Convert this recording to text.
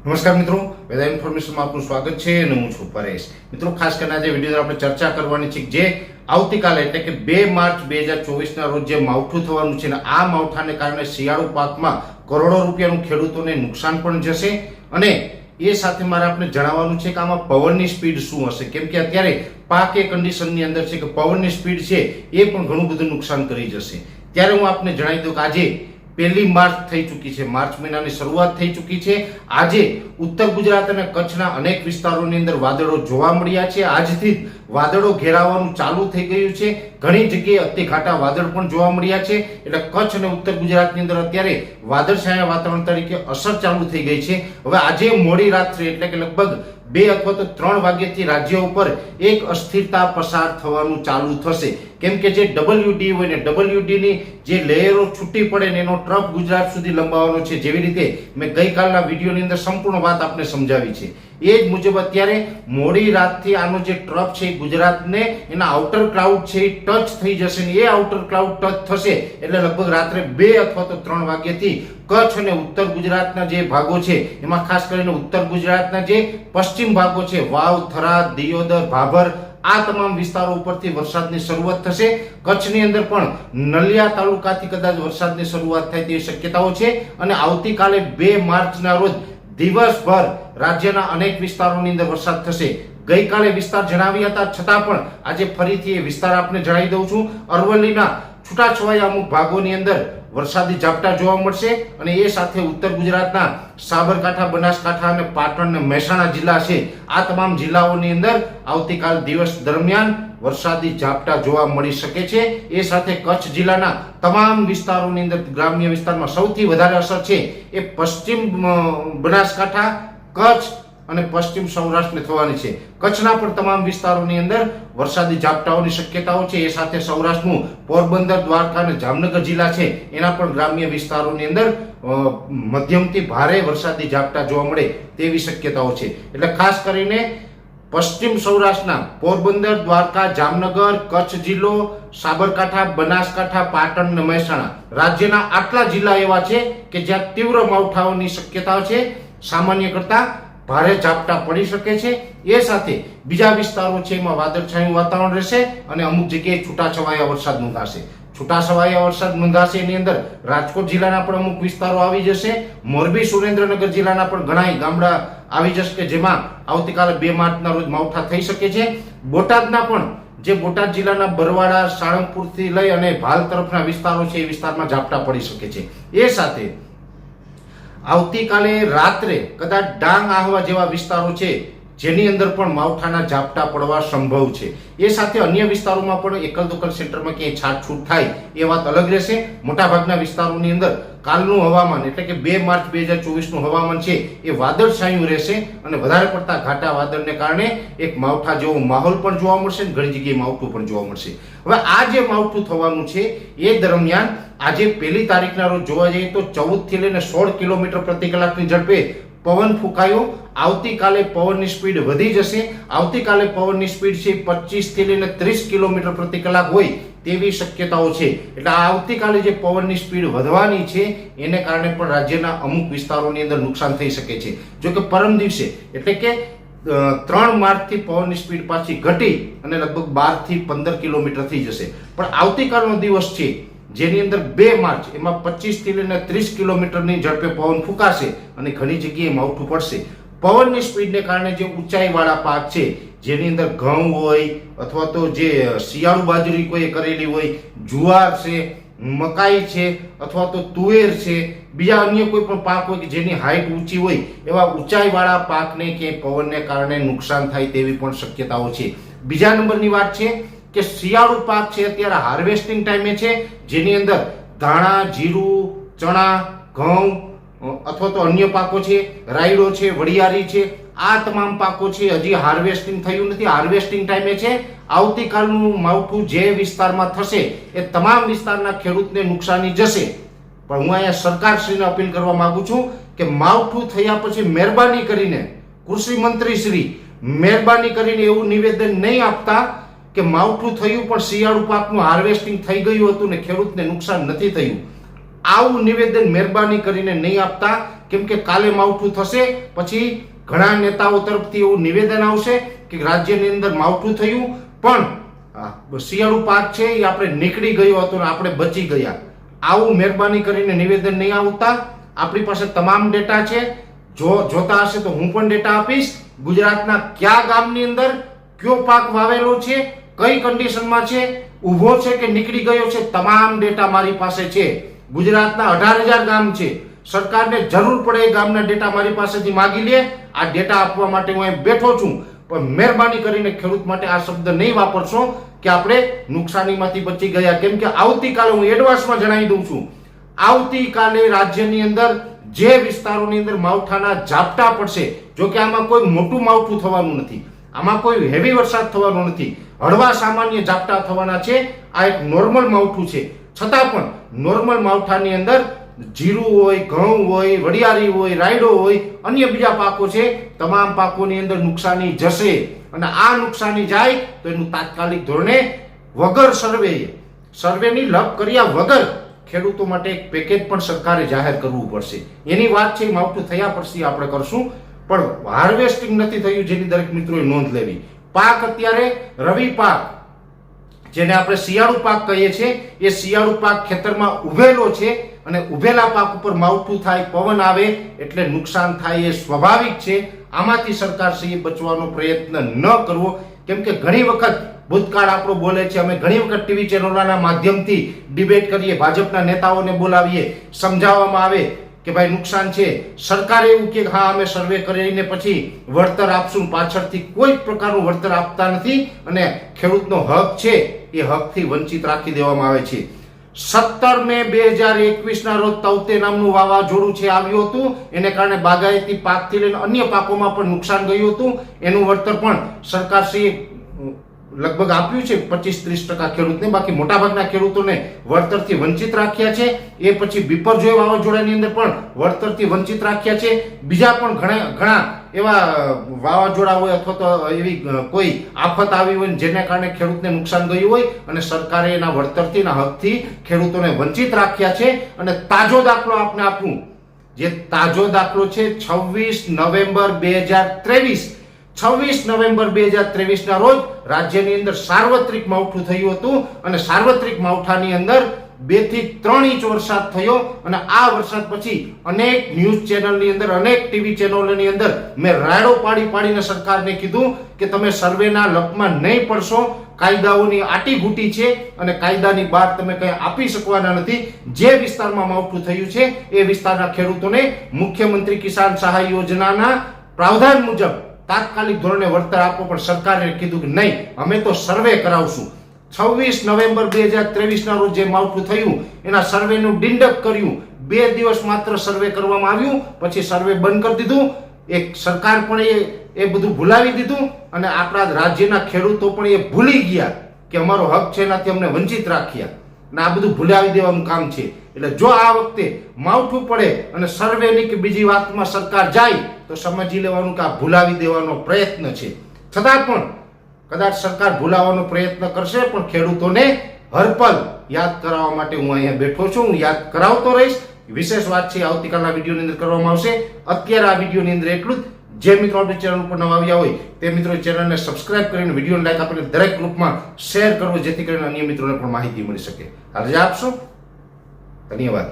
નમસ્કાર મિત્રો, વેધર ઇન્ફોર્મેશનમાં આપનું સ્વાગત છે અને હું છું પરેશ. મિત્રો, ખાસ કરીને આજે વીડિયો આપણે ચર્ચા કરવાની છે જે આવતીકાલે એટલે કે બે માર્ચ બે હજાર ચોવીસના રોજ જે માવઠું થવાનું છે ને આ માવઠાને કારણે શિયાળુ પાકમાં કરોડો રૂપિયાનું ખેડૂતોને નુકસાન પણ જશે. અને એ સાથે મારે આપણે જણાવવાનું છે કે આમાં પવનની સ્પીડ શું હશે? કેમ કે અત્યારે પાક એ કન્ડિશનની અંદર છે કે પવનની સ્પીડ છે એ પણ ઘણું બધું નુકસાન કરી જશે. ત્યારે હું આપને જણાવી દઉં કે આજે પહેલી માર્ચ થઈ ચૂકી છે. માર્ચ મહિનાની શરૂઆત થઈ ચૂકી છે. આજે ઉત્તર ગુજરાત અને કચ્છના અનેક વિસ્તારોની અંદર વાદળો જોવા મળ્યા છે. આજથી જ વાદળો ઘેરાવાનું ચાલુ થઈ ગયું છે. ઘણી જગ્યાએ અતિઘાટા વાદળ પણ જોવા મળ્યા છે. એટલે કચ્છ અને ઉત્તર ગુજરાતની અંદર અત્યારે વાદળછાયા વાતાવરણ તરીકે અસર ચાલુ થઈ ગઈ છે. હવે આજે મોડી રાત્રે એટલે કે લગભગ બે અથવા તો ત્રણ વાગ્યાથી રાજ્ય ઉપર એક અસ્થિરતા પસાર થવાનું ચાલુ થશે. કેમ કે જે ડબલ્યુડી હોય ને ડબલ્યુડીની જે લેયરો છૂટી પડે ને એનો ટ્રફ ગુજરાત સુધી લંબાવવાનો છે. જેવી રીતે મેં ગઈકાલના વિડીયોની અંદર સંપૂર્ણ વાત આપને સમજાવી છે. એ જ મુજબ અત્યારે મોડી રાતથી આનો જે ટ્રફ છે એ ગુજરાતને એના આઉટર ક્લાઉડ છે એ ટચ થઈ જશે ને એ આઉટર ક્લાઉડ ટચ થશે એટલે લગભગ રાત્રે બે અથવા તો ત્રણ વાગ્યાથી કચ્છ અને ઉત્તર ગુજરાતના જે ભાગો છે, એમાં ખાસ કરીને ઉત્તર ગુજરાતના જે પશ્ચિમ ભાગો છે, વાવ, થરાદ, દિયોદર, ભાભર આ તમામ વિસ્તારો ઉપરથી વરસાદની શરૂઆત થશે. કચ્છની અંદર પણ નલિયા તાલુકાથી કદાચ વરસાદની શરૂઆત થાય તેવી શક્યતાઓ છે અને આવતીકાલે બે માર્ચના રોજ દિવસભર રાજ્યના અનેક વિસ્તારોની અંદર વરસાદ થશે. ગઈકાલે વિસ્તાર જણાવ્યા હતા. છતાં પણ આજે ફરીથી એ વિસ્તાર આપને જણાવી દઉં છું. અરવલ્લીના છૂટાછવાયા અમુક ભાગોની અંદર વરસાદી ઝાપટા જોવા મળશે અને એ સાથે ઉત્તર ગુજરાતના સાબરકાંઠા, બનાસકાંઠા અને પાટણ અને મહેસાણા જિલ્લા છે. આ તમામ જિલ્લાઓની અંદર આવતીકાલ દિવસ દરમિયાન વરસાદી ઝાપટા જોવા મળી શકે છે. એ સાથે કચ્છ જિલ્લાના તમામ વિસ્તારોની અંદર ગ્રામ્ય વિસ્તારમાં સૌથી વધારે અસર છે એ પશ્ચિમ બનાસકાંઠા, કચ્છ અને પશ્ચિમ સૌરાષ્ટ્રને થવાની છે. કચ્છના પણ તમામ વિસ્તારોની અંદર વરસાદી ઝાપટાઓની શક્યતાઓ છે. એ સાથે સૌરાષ્ટ્રનું પોરબંદર, દ્વારકા અને જામનગર જિલ્લા છે. એના પણ ગ્રામ્ય વિસ્તારોની અંદર મધ્યમથી ભારે વરસાદી ઝાપટા જોવા મળે તેવી શક્યતાઓ છે. એટલે ખાસ કરીને પશ્ચિમ સૌરાષ્ટ્રના પોરબંદર, દ્વારકા, જામનગર, કચ્છ જિલ્લો, સાબરકાંઠા, બનાસકાંઠા, પાટણ અને મહેસાણા રાજ્યના આટલા જિલ્લા એવા છે કે જ્યાં તીવ્ર માવઠાઓની શક્યતાઓ છે. સામાન્ય કરતા ભારે ઝાપટા પડી શકે છે. એ સાથે બીજા વિસ્તારો છે, એમાં વાદળછાયું વાતાવરણ રહેશે અને અમુક જગ્યાએ છૂટાછવાયા વરસાદ નોંધાશે. છૂટાછવાયા વરસાદ નોંધાશે એની અંદર રાજકોટ જિલ્લાના પણ અમુક વિસ્તારો આવી જશે. મોરબી, સુરેન્દ્રનગર જિલ્લાના પણ ઘણા ગામડા આવી જશે કે જેમાં આવતીકાલે બે માર્ચના રોજ માવઠા થઈ શકે છે. બોટાદના પણ જે બોટાદ જિલ્લાના બરવાડા, સાળંગપુરથી લઈ અને ભાલ તરફના વિસ્તારો છે, એ વિસ્તારમાં ઝાપટા પડી શકે છે. એ સાથે આવતીકાલે રાત્રે કદાચ ડાંગ આહવા જેવા વિસ્તારો છે, જેની અંદર પણ માવઠાના ઝાપટા પડવા સંભવ છે. એ સાથે અન્ય વિસ્તારોમાં પણ એકલ દોકલ સેન્ટરમાં ક્યાંય છાટછૂટ થાય એ વાત અલગ રહેશે. મોટાભાગના વિસ્તારોની અંદર કાલનું હવામાન એટલે કે બે માર્ચ બે હજાર ચોવીસનું હવામાન છે એ વાદળછાયું રહેશે અને વધારે પડતા ઘાટા વાદળને કારણે એક માવઠા જેવો માહોલ પણ જોવા મળશે અને ઘણી જગ્યાએ માવઠું પણ જોવા મળશે. હવે આ જે માવઠું થવાનું છે એ દરમિયાન આજે પહેલી તારીખના રોજ જોવા જઈએ તો ચૌદથી લઈને સોળ કિલોમીટર પ્રતિ કલાકની ઝડપે પવન ફૂંકાયો. આવતીકાલે પવનની સ્પીડ વધી જશે. આવતીકાલે પવનની સ્પીડ છે પચીસથી લઈને ત્રીસ કિલોમીટર પ્રતિ કલાક હોય તેવી શક્યતાઓ છે. એટલે આવતીકાલે જે પવનની સ્પીડ વધવાની છે, એને કારણે પણ રાજ્યના અમુક વિસ્તારોની અંદર નુકસાન થઈ શકે છે. જો કે પરમ દિવસે, એટલે કે ત્રણ માર્ચથી પવનની સ્પીડ પાછી ઘટી અને લગભગ બારથી પંદર કિલોમીટર થઈ જશે. પણ આવતીકાલનો દિવસ છે, જેની અંદર બે માર્ચ, એમાં પચીસથી લઈને ત્રીસ કિલોમીટરની ઝડપે પવન ફૂંકાશે અને ઘણી જગ્યાએ માવઠું પડશે. પવનની સ્પીડને કારણે જે ઊંચાઈવાળા પાક છે જેની અંદર ઘઉં હોય અથવા તો જે શિયાળુ બાજરી કોઈ કરેલી હોય, જુવાર છે, મકાઈ છે અથવા તો તુવેર છે, બીજા અન્ય કોઈ પણ પાક હોય કે જેની હાઈટ ઊંચી હોય, એવા ઊંચાઈવાળા પાકને કે પવનને કારણે નુકસાન થાય તેવી પણ શક્યતાઓ છે. બીજા નંબરની વાત છે કે શિયાળુ પાક છે અત્યારે હાર્વેસ્ટિંગ ટાઈમે છે, જેની અંદર ધાણા, જીરું, ચણા, ઘઉં અથવા તો અન્ય પાકો છે, રાયડો છે, વડિયારી છે આ તમામ પાકો છે, હજી હાર્વેસ્ટિંગ થયું નથી. હાર્વેસ્ટિંગ ટાઈમે છે, આવતીકાલનું માવઠું જે વિસ્તારમાં થશે, એ તમામ વિસ્તારના ખેડૂતને નુકસાની જશે. પણ હું અહીંયા સરકારશ્રીને અપીલ કરવા માગું છું કે માવઠું થયા પછી મહેરબાની કરીને, કૃષિ મંત્રી શ્રી મહેરબાની કરીને એવું નિવેદન નહીં આપતા કે માવઠું થયું પણ શિયાળુ પાકનું હાર્વેસ્ટિંગ થઈ ગયું હતું ને ખેડૂતને નુકસાન નથી થયું. આવું નિવેદન મહેરબાની કરીને નહીં આપતા, કેમ કે કાલે માવઠું થશે, પછી ઘણા નેતાઓ તરફથી એવું નિવેદન આવશે કે રાજ્યની અંદર માવઠું થયું, પણ શિયાળુ પાક છે એ આપણે નીકળી ગયો હતો ને આપણે બચી ગયા. આવું મહેરબાની કરીને નિવેદન નહીં આવતા. આપણી પાસે તમામ ડેટા છે. જો, જોતા હશે તો હું પણ ડેટા આપીશ. ગુજરાતના કયા ગામની અંદર કયો પાક વાવેલો છે, કઈ કન્ડિશનમાં છે, ઊભો છે કે નીકળી ગયો છે, તમામ ડેટા મારી પાસે છે. ગુજરાતના અઢાર હજાર ગામ છે. સરકારને જરૂર પડે એ ગામના ડેટા મારી પાસેથી માગી લે. આ ડેટા આપવા માટે હું અહીં બેઠો છું. પણ મહેરબાની કરીને ખેડૂત માટે આ શબ્દ નહીં વાપરશો કે આપણે નુકસાનીમાંથી બચી ગયા. કેમ કે આવતીકાલે હું એડવાન્સમાં જણાવી દઉં છું. આવતીકાલે રાજ્યની અંદર જે વિસ્તારોની અંદર માવઠાના ઝાપટા પડશે, જો કે આમાં કોઈ મોટું માવઠું થવાનું નથી. આમાં કોઈ હેવી વરસાદ થવાનો નથી. હળવા સામાન્ય ઝાપટા થવાના છે. આ એક નોર્મલ માવઠું છે. છતાં પણ નોર્મલ માવઠાની અંદર જીરું હોય, ઘઉં હોય વડિયારી હોય, રાયડો હોય, અન્ય બીજા પાકો છે, તમામ પાકોની અંદર નુકસાની જશે. અને આ નુકસાની જાય તો એનું તાત્કાલિક ધોરણે વગર સર્વે સર્વેની લપ કર્યા વગર ખેડૂતો માટે એક પેકેજ પણ સરકારે જાહેર કરવું પડશે. એની વાત છે માવઠું થયા પછી આપણે કરશું. પણ હાર્વેસ્ટિંગ નથી થયું, જેની દરેક મિત્રોએ નોંધ લેવી. પાક અત્યારે રવિ પાક, જેને આપણે શિયાળુ પાક કહીએ છીએ, એ શિયાળુ પાક ખેતરમાં ઉભેલો છે. અને ઉભેલા પાક ઉપર માવઠું થાય, પવન આવે એટલે નુકસાન થાય એ સ્વાભાવિક છે. આમાંથી સરકારશ્રીએ બચવાનો પ્રયત્ન ન કરવો. કેમ કે ઘણી વખત ભૂતકાળ આપણો બોલે છે, અમે ઘણી વખત ટીવી ચેનલોના માધ્યમથી ડિબેટ કરીએ, ભાજપના નેતાઓને બોલાવીએ, સમજાવવામાં આવે કે ભાઈ નુકસાન છે. સરકાર એવું કે, હા, અમે સર્વે કરીને પછી વળતર આપશું, પાછળથી કોઈ પ્રકારનું વળતર આપતા નથી. અને ખેડૂતનો હક છે, એ હકથી વંચિત રાખી દેવામાં આવે છે. સત્તર મે બે હજાર એકવીસ ના રોજ તૌતે નામનું વાવાઝોડું છે આવ્યું હતું. એને કારણે બાગાયતી પાકથી લઈને અન્ય પાકોમાં પણ નુકસાન ગયું હતું. એનું વળતર પણ સરકારશ્રીએ લગભગ આપ્યું છે. પચીસ ત્રીસ ટકા ખેડૂતને. બાકી મોટાભાગના ખેડૂતોને વળતરથી વંચિત રાખ્યા છે. એ પછી બિપરજોય વાવાઝોડાની અંદર પણ વળતરથી વંચિત રાખ્યા છે. બીજા પણ ઘણા ઘણા એવા વાવાઝોડા હોય અથવા તો એવી કોઈ આફત આવી હોય જેને કારણે ખેડૂતને નુકસાન ગયું હોય અને સરકારે એના વળતરથી એના હકથી ખેડૂતોને વંચિત રાખ્યા છે અને તાજો દાખલો આપને આપું. જે તાજો દાખલો છે છવ્વીસ નવેમ્બર બે હજાર ત્રેવીસ. છવ્વીસ નવેમ્બર બે હજાર ત્રેવીસના રોજ રાજ્યની અંદર સાર્વત્રિક માવઠું થયું હતું અને સાર્વત્રિક માવઠાની અંદર બેથી ત્રણ ઇંચ વરસાદ થયો અને આ વરસાદ પછી અનેક ન્યૂઝ ચેનલની અંદર, અનેક ટીવી ચેનલોની અંદર મેં રાડો પાડી પાડીને સરકારને કીધું કે તમે સર્વેના લપમાં નહીં પડશો, કાયદાઓની આટી ઘૂટી છે અને કાયદાની બહાર તમે કંઈ આપી શકવાના નથી. જે વિસ્તારમાં માવઠું થયું છે એ વિસ્તારના ખેડૂતોને મુખ્યમંત્રી કિસાન સહાય યોજનાના પ્રાવધાન મુજબ તાત્કાલિક ધોરણે વળતર આપો, પણ સરકારે કીધું કે નહીં, અમે તો સર્વે કરાવશું. છવ્વીસ નવેમ્બર બે હજાર ત્રેવીસના રોજ જે માવઠું થયું, એના સર્વેનું ડિંડક કર્યું. બે દિવસ માત્ર સર્વે કરવામાં આવ્યું, પછી સર્વે બંધ કરી દીધું. એક સરકાર પણ એ એ બધું ભૂલાવી દીધું અને આપણા રાજ્યના ખેડૂતો પણ એ ભૂલી ગયા કે અમારો હક છે એનાથી અમને વંચિત રાખ્યા. અને આ બધું ભૂલાવી દેવાનું કામ છે. એટલે જો આ વખતે માવઠું પડે અને સર્વેની કે બીજી વાતમાં સરકાર જાય, તો સમજી લેવાનું કે આ ભૂલાવી દેવાનો પ્રયત્ન છે. છતાં પણ કદાચ સરકાર ભૂલાવાનો પ્રયત્ન કરશે, પણ ખેડૂતોને હરપલ યાદ કરાવવા માટે હું અહીંયા બેઠો છું. યાદ કરાવતો રહીશ. વિશેષ વાત છે, આવતીકાલના વિડીયોની અંદર કરવામાં આવશે. અત્યારે આ વિડીયોની અંદર એટલું જ. જે મિત્રો આપણી ચેનલ ઉપર નવા આવ્યા હોય, તે મિત્રો ચેનલને સબસ્ક્રાઇબ કરીને વીડિયો લાઈક આપીને દરેક ગ્રુપમાં શેર કરવો જેથી કરીને અન્ય મિત્રોને પણ માહિતી મળી શકે. રજા આપશો ધન્યવાદ.